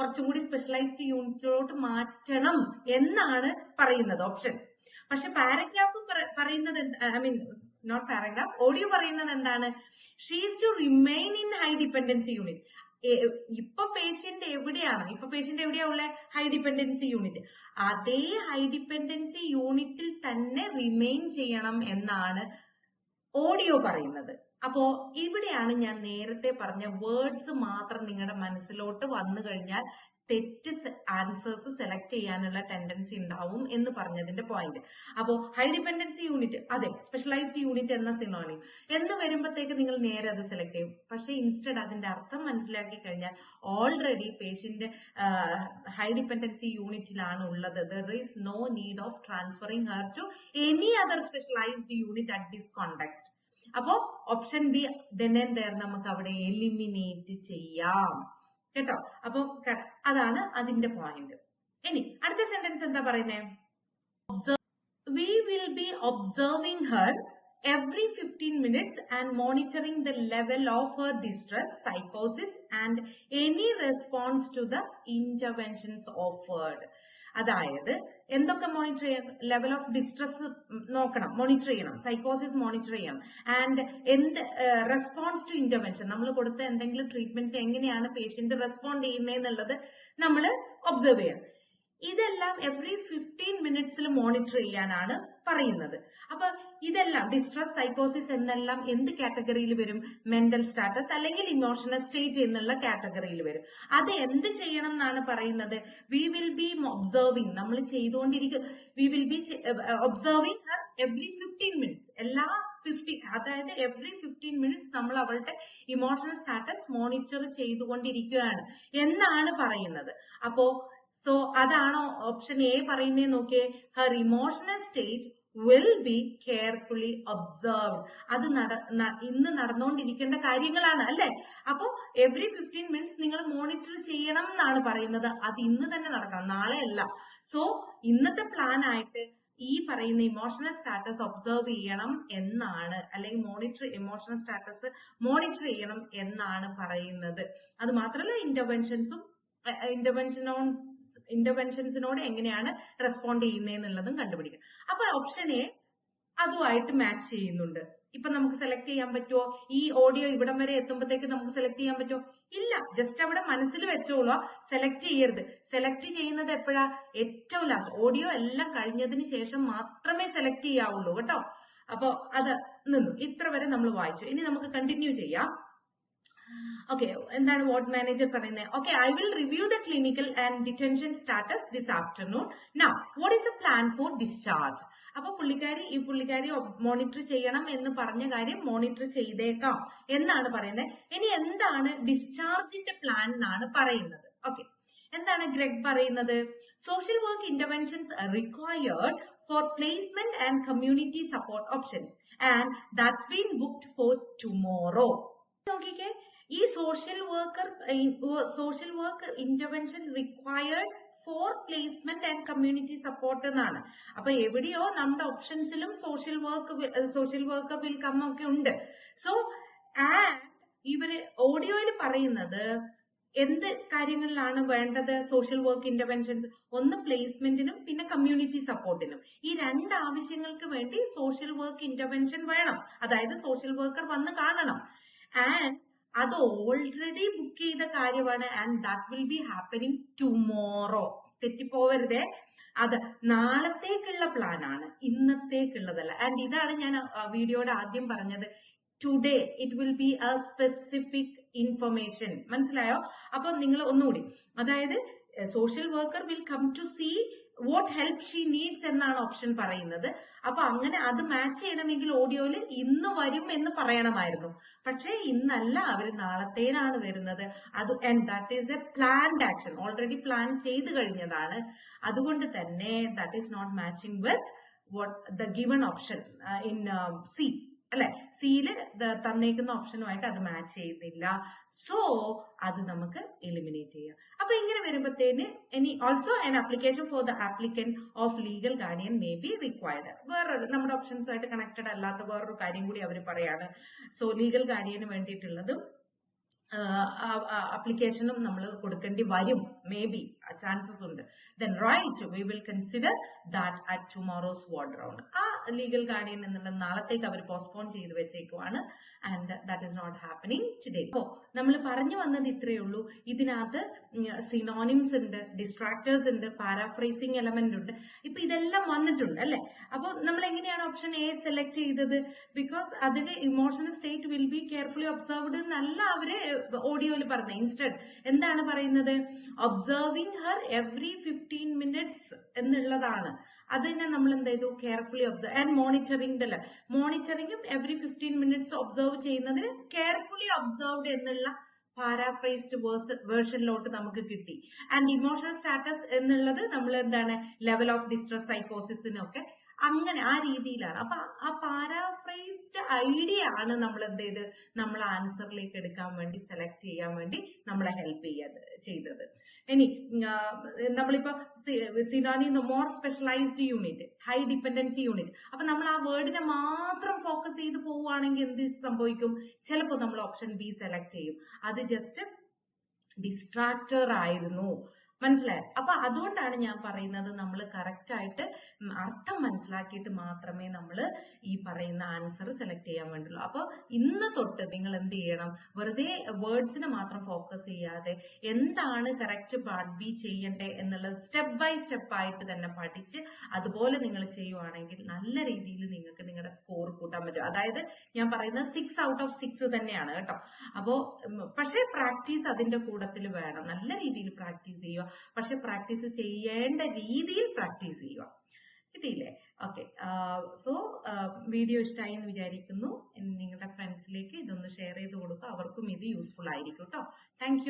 കുറച്ചും കൂടി സ്പെഷ്യലൈസ്ഡ് യൂണിറ്റിലോട്ട് മാറ്റണം എന്നാണ് പറയുന്നത് ഓപ്ഷൻ പക്ഷെ പാരഗ്രാഫ് പറയുന്നത് I mean not paragraph audio പറയുന്നത് എന്താണ്? She's to remain in high dependency unit ഇപ്പൊ പേഷ്യന്റ് എവിടെയാണ്? ഇപ്പൊ പേഷ്യന്റ് എവിടെയാ ഉള്ള? ഹൈ ഡിപെൻഡൻസി യൂണിറ്റ് അതേ ഹൈ ഡിപെൻഡൻസി യൂണിറ്റിൽ തന്നെ റിമെയിൻ ചെയ്യണം എന്നാണ് ഓഡിയോ പറയുന്നത്. അപ്പോ ഇവിടെയാണ് ഞാൻ നേരത്തെ പറഞ്ഞ വേർഡ്സ് മാത്രം നിങ്ങളുടെ മനസ്സിലോട്ട് വന്നു കഴിഞ്ഞാൽ തെറ്റ് ആൻസേഴ്സ് സെലക്ട് ചെയ്യാനുള്ള ടെൻഡൻസി ഉണ്ടാവും എന്ന് പറഞ്ഞതിന്റെ പോയിന്റ് അപ്പോ ഹൈ ഡിപെൻഡൻസി യൂണിറ്റ് അതെ സ്പെഷ്യലൈസ്ഡ് യൂണിറ്റ് എന്ന സിനോണിം എന്ന് വരുമ്പോഴത്തേക്ക് നിങ്ങൾ നേരെ അത് സെലക്ട് ചെയ്യും. പക്ഷേ ഇൻസ്റ്റഡ് അതിന്റെ അർത്ഥം മനസ്സിലാക്കി കഴിഞ്ഞാൽ ഓൾറെഡി പേഷ്യന്റ് ഹൈ ഡിപെൻഡൻസി യൂണിറ്റിലാണ് ഉള്ളത്. There is no need of transferring her to any other specialised unit at this context അപ്പോ ഓപ്ഷൻ ബി ദെൻ ദർ നമുക്ക് അവിടെ എലിമിനേറ്റ് ചെയ്യാം. കേട്ടോ? അപ്പൊ അതാണ് അതിന്റെ പോയിന്റ് ഇനി അടുത്ത സെന്റൻസ് എന്താ പറയുന്നത് we will be observing her every fifteen minutes and monitoring the level of her distress സൈക്കോസിസ് and any response to the interventions offered അതായത് എന്തൊക്കെ മോണിറ്റർ ചെയ്യാം ലെവൽ ഓഫ് ഡിസ്ട്രെസ് നോക്കണം മോണിറ്റർ ചെയ്യണം സൈക്കോസിസ് മോണിറ്റർ ചെയ്യണം. ആൻഡ് എന്ത് റെസ്പോൺസ് ടു ഇന്റർവെൻഷൻ നമ്മൾ കൊടുത്ത എന്തെങ്കിലും ട്രീറ്റ്മെന്റ് എങ്ങനെയാണ് പേഷ്യന്റ് റെസ്പോണ്ട് ചെയ്യുന്നതെന്നുള്ളത് നമ്മൾ ഒബ്സർവ് ചെയ്യണം. ഇതെല്ലാം എവറി ഫിഫ്റ്റീൻ മിനിറ്റ്സിൽ മോണിറ്റർ ചെയ്യാനാണ് പറയുന്നത്. അപ്പൊ ഇതെല്ലാം ഡിസ്ട്രസ് സൈക്കോസിസ് എന്നെല്ലാം എന്ത് കാറ്റഗറിയിൽ വരും? മെന്റൽ സ്റ്റാറ്റസ് അല്ലെങ്കിൽ ഇമോഷണൽ സ്റ്റേജ് എന്നുള്ള കാറ്റഗറിയിൽ വരും. അത് എന്ത് ചെയ്യണം എന്നാണ് പറയുന്നത്? വി വിൽ ബി ഒബ്സർവിങ് നമ്മൾ ചെയ്തുകൊണ്ടിരിക്കും we will be observing her every fifteen minutes എല്ലാ ഫിഫ്റ്റീൻ അതായത് എവറി ഫിഫ്റ്റീൻ മിനിറ്റ്സ് നമ്മൾ അവളുടെ ഇമോഷണൽ സ്റ്റാറ്റസ് മോണിറ്റർ ചെയ്തുകൊണ്ടിരിക്കുകയാണ് എന്നാണ് പറയുന്നത്. അപ്പോ സോ അതാണോ ഓപ്ഷൻ എ പറയുന്നേ നോക്കിയേ? Her emotional state will be carefully observed അത് ഇന്ന് നടന്നുകൊണ്ടിരിക്കേണ്ട കാര്യങ്ങളാണ് അല്ലെ? അപ്പോ എവറി ഫിഫ്റ്റീൻ മിനിറ്റ്സ് നിങ്ങൾ മോണിറ്റർ ചെയ്യണം എന്നാണ് പറയുന്നത്. അത് ഇന്ന് തന്നെ നടക്കണം നാളെ അല്ല. സോ ഇന്നത്തെ പ്ലാൻ ആയിട്ട് ഈ പറയുന്ന ഇമോഷണൽ സ്റ്റാറ്റസ് ഒബ്സർവ് ചെയ്യണം എന്നാണ് അല്ലെങ്കിൽ മോണിറ്റർ ഇമോഷണൽ സ്റ്റാറ്റസ് മോണിറ്റർ ചെയ്യണം എന്നാണ് പറയുന്നത്. അത് മാത്രമല്ല ഇന്റർവെൻഷൻസും ഇന്റർവെൻഷനോ ഇന്റർവെൻഷൻസിനോട് എങ്ങനെയാണ് റെസ്പോണ്ട് ചെയ്യുന്നതെന്നുള്ളതും കണ്ടുപിടിക്കണം. അപ്പൊ ഓപ്ഷൻ എ അതുമായിട്ട് മാച്ച് ചെയ്യുന്നുണ്ട്. ഇപ്പൊ നമുക്ക് സെലക്ട് ചെയ്യാൻ പറ്റുമോ ഈ ഓഡിയോ ഇവിടം വരെ എത്തുമ്പോഴത്തേക്ക് നമുക്ക് സെലക്ട് ചെയ്യാൻ പറ്റുമോ ഇല്ല. ജസ്റ്റ് അവിടെ മനസ്സിൽ വെച്ചോളൂ. സെലക്ട് ചെയ്യരുത്. സെലക്ട് ചെയ്യുന്നത് എപ്പോഴാ? ഏറ്റവും ലാസ്റ്റ് ഓഡിയോ എല്ലാം കഴിഞ്ഞതിന് ശേഷം മാത്രമേ സെലക്ട് ചെയ്യാവുള്ളൂ. കേട്ടോ? അപ്പോ അത് നിന്നു. ഇത്ര വരെ നമ്മൾ വായിച്ചു. ഇനി നമുക്ക് കണ്ടിന്യൂ ചെയ്യാം. ഓക്കെ എന്താണ് വാർഡ് മാനേജർ പറയുന്നത് okay I will review the clinical and detention status this afternoon now what is a plan for discharge അപ്പൊ പുള്ളിക്കാരി ഈ പുള്ളിക്കാരി മോണിറ്റർ ചെയ്യണം എന്ന് പറഞ്ഞ കാര്യം മോണിറ്റർ ചെയ്തേക്കാം എന്നാണ് പറയുന്നത് ഇനി എന്താണ് ഡിസ്ചാർജിന്റെ പ്ലാൻ എന്നാണ് പറയുന്നത്? ഓക്കെ എന്താണ് ഗ്രെഗ് പറയുന്നത്? Social work interventions required for placement and community support options and that's been booked for tomorrow നോക്കിക്കേ ഈ social worker social work intervention required for placement and community support എന്നാണ്. അപ്പൊ എവിടെയോ നമ്മുടെ ഓപ്ഷൻസിലും social work social worker will come ഒക്കെ ഉണ്ട്. So and ഇവർ ഓഡിയോയിൽ പറയുന്നത് എന്ത് കാര്യങ്ങളിലാണ് വേണ്ടത്? സോഷ്യൽ വർക്ക് ഇന്റർവെൻഷൻസ് ഒന്ന് പ്ലേസ്മെന്റിനും പിന്നെ കമ്മ്യൂണിറ്റി സപ്പോർട്ടിനും ഈ രണ്ട് ആവശ്യങ്ങൾക്ക് വേണ്ടി സോഷ്യൽ വർക്ക് ഇന്റർവെൻഷൻ വേണം. അതായത് സോഷ്യൽ വർക്കർ വന്ന് കാണണം. ആൻഡ് അത് ഓൾറെഡി ബുക്ക് ചെയ്ത കാര്യമാണ്. And that will be happening tomorrow തെറ്റിപ്പോവരുതേ. അത് നാളത്തേക്കുള്ള പ്ലാനാണ് ഇന്നത്തേക്കുള്ളതല്ല. ആൻഡ് ഇതാണ് ഞാൻ വീഡിയോയുടെ ആദ്യം പറഞ്ഞത്. Today it will be a specific information മനസ്സിലായോ? അപ്പൊ നിങ്ങൾ ഒന്നുകൂടി അതായത് social worker will come to see what help she needs എന്നാണ് ഓപ്ഷൻ പറയുന്നത്. അപ്പൊ അങ്ങനെ അത് മാച്ച് ചെയ്യണമെങ്കിൽ ഓഡിയോയിൽ ഇന്ന് വരും എന്ന് പറയണമായിരുന്നു. പക്ഷേ ഇന്നല്ല അവർ നാളത്തേനാണ് വരുന്നത്. അത് and that is a planned action already plan ചെയ്ത് കഴിഞ്ഞതാണ്. അതുകൊണ്ട് തന്നെ that is not matching with what the given option in C അല്ലെ? സിയിൽ തന്നേക്കുന്ന ഓപ്ഷനുമായിട്ട് അത് മാച്ച് ചെയ്യുന്നില്ല. സോ അത് നമുക്ക് എലിമിനേറ്റ് ചെയ്യാം. അപ്പൊ ഇങ്ങനെ വരുമ്പോഴത്തേന് any also an application for the applicant of legal guardian may be required വേറൊരു നമ്മുടെ ഓപ്ഷൻസുമായിട്ട് കണക്റ്റഡ് അല്ലാത്ത വേറൊരു കാര്യം കൂടി അവർ പറയാണ്. സോ ലീഗൽ ഗാർഡിയന് വേണ്ടിയിട്ടുള്ളതും അപ്ലിക്കേഷനും നമ്മൾ കൊടുക്കേണ്ടി വരും. മേ ബി ചാൻസസ് ഉണ്ട്. Then right we will consider that at tomorrow's ward round ആ ലീഗൽ ഗാർഡിയൻ എന്നുള്ള നാളത്തേക്ക് അവർ പോസ്റ്റ്പോൺ ചെയ്ത് വെച്ചേക്കുവാണ്. And that is not happening today അപ്പോ നമ്മൾ പറഞ്ഞു വന്നത് ഇത്രയേ ഉള്ളൂ. ഇതിനകത്ത് സിനോണിംസ് ഉണ്ട് ഡിസ്ട്രാക്ടേഴ്സ് ഉണ്ട് പാരാഫ്രൈസിങ് എലമെന്റ് ഉണ്ട്. ഇപ്പൊ ഇതെല്ലാം വന്നിട്ടുണ്ട് അല്ലെ? അപ്പൊ നമ്മൾ എങ്ങനെയാണ് ഓപ്ഷൻ എ സെലക്ട് ചെയ്തത്? ബിക്കോസ് അതിന്റെ emotional state will be carefully observed എന്നല്ല അവർ ഓഡിയോയിൽ പറഞ്ഞത്. ഇൻസ്റ്റഡ് എന്താണ് പറയുന്നത്? Observing her every fifteen minutes എന്നുള്ളതാണ്. അതിനെ നമ്മൾ എന്ത് ചെയ്തു? കെയർഫുള്ളി ഒബ്സർവ് ആൻഡ് മോണിറ്ററിംഗ് മോണിറ്ററിംഗും എവറി ഫിഫ്റ്റീൻ മിനിറ്റ്സ് ഒബ്സർവ് ചെയ്യുന്നതിന് കെയർഫുള്ളി ഒബ്സർവ്ഡ് എന്നുള്ള പാരാഫ്രൈസ്ഡ് വേർഷനിലോട്ട് നമുക്ക് കിട്ടി. ആൻഡ് ഇമോഷണൽ സ്റ്റാറ്റസ് എന്നുള്ളത് നമ്മൾ എന്താണ്? ലെവൽ ഓഫ് ഡിസ്ട്രസ് സൈക്കോസിസിനൊക്കെ അങ്ങനെ ആ രീതിയിലാണ്. അപ്പൊ ആ പാരാഫ്രൈസ്ഡ് ഐഡിയ ആണ് നമ്മൾ എന്ത് ചെയ്ത്? നമ്മൾ ആൻസറിലേക്ക് എടുക്കാൻ വേണ്ടി സെലക്ട് ചെയ്യാൻ വേണ്ടി നമ്മളെ ഹെൽപ്പ് ചെയ്യാ ചെയ്തത്. ഇനി നമ്മളിപ്പോ സിനോണി more specialised unit high dependency unit അപ്പൊ നമ്മൾ ആ വേർഡിനെ മാത്രം ഫോക്കസ് ചെയ്ത് പോവുകയാണെങ്കിൽ എന്ത് സംഭവിക്കും? ചിലപ്പോൾ നമ്മൾ ഓപ്ഷൻ ബി സെലക്ട് ചെയ്യും. അത് ജസ്റ്റ് ഡിസ്ട്രാക്ടർ ആയിരുന്നു. മനസ്സിലായോ? അപ്പൊ അതുകൊണ്ടാണ് ഞാൻ പറയുന്നത് നമ്മൾ കറക്റ്റ് ആയിട്ട് അർത്ഥം മനസ്സിലാക്കിയിട്ട് മാത്രമേ നമ്മൾ ഈ പറയുന്ന ആൻസർ സെലക്ട് ചെയ്യാൻ വേണ്ടുള്ളൂ അപ്പൊ ഇന്ന് തൊട്ട് നിങ്ങൾ എന്ത് ചെയ്യണം? വെറുതെ വേർഡ്സിന് മാത്രം ഫോക്കസ് ചെയ്യാതെ എന്താണ് കറക്റ്റ് പാർട്ട് ബി ചെയ്യണ്ടേ എന്നുള്ളത് സ്റ്റെപ്പ് ബൈ സ്റ്റെപ്പ് ആയിട്ട് തന്നെ പഠിച്ച് അതുപോലെ നിങ്ങൾ ചെയ്യുവാണെങ്കിൽ നല്ല രീതിയിൽ നിങ്ങൾക്ക് നിങ്ങളുടെ സ്കോർ കൂട്ടാൻ പറ്റും. അതായത് ഞാൻ പറയുന്നത് സിക്സ് ഔട്ട് ഓഫ് സിക്സ് തന്നെയാണ് കേട്ടോ. അപ്പോ പക്ഷേ പ്രാക്ടീസ് അതിന്റെ കൂട്ടത്തിൽ വേണം. നല്ല രീതിയിൽ പ്രാക്ടീസ് ചെയ്യുക. പക്ഷെ പ്രാക്ടീസ് ചെയ്യേണ്ട രീതിയിൽ പ്രാക്ടീസ് ചെയ്യുക. കിട്ടിയില്ലേ? ഓക്കെ സോ വീഡിയോ ഇഷ്ടമായി എന്ന് വിചാരിക്കുന്നു. നിങ്ങളുടെ ഫ്രണ്ട്സിലേക്ക് ഇതൊന്ന് ഷെയർ ചെയ്ത് കൊടുക്കുക. അവർക്കും ഇത് യൂസ്ഫുൾ ആയിരിക്കും കേട്ടോ താങ്ക്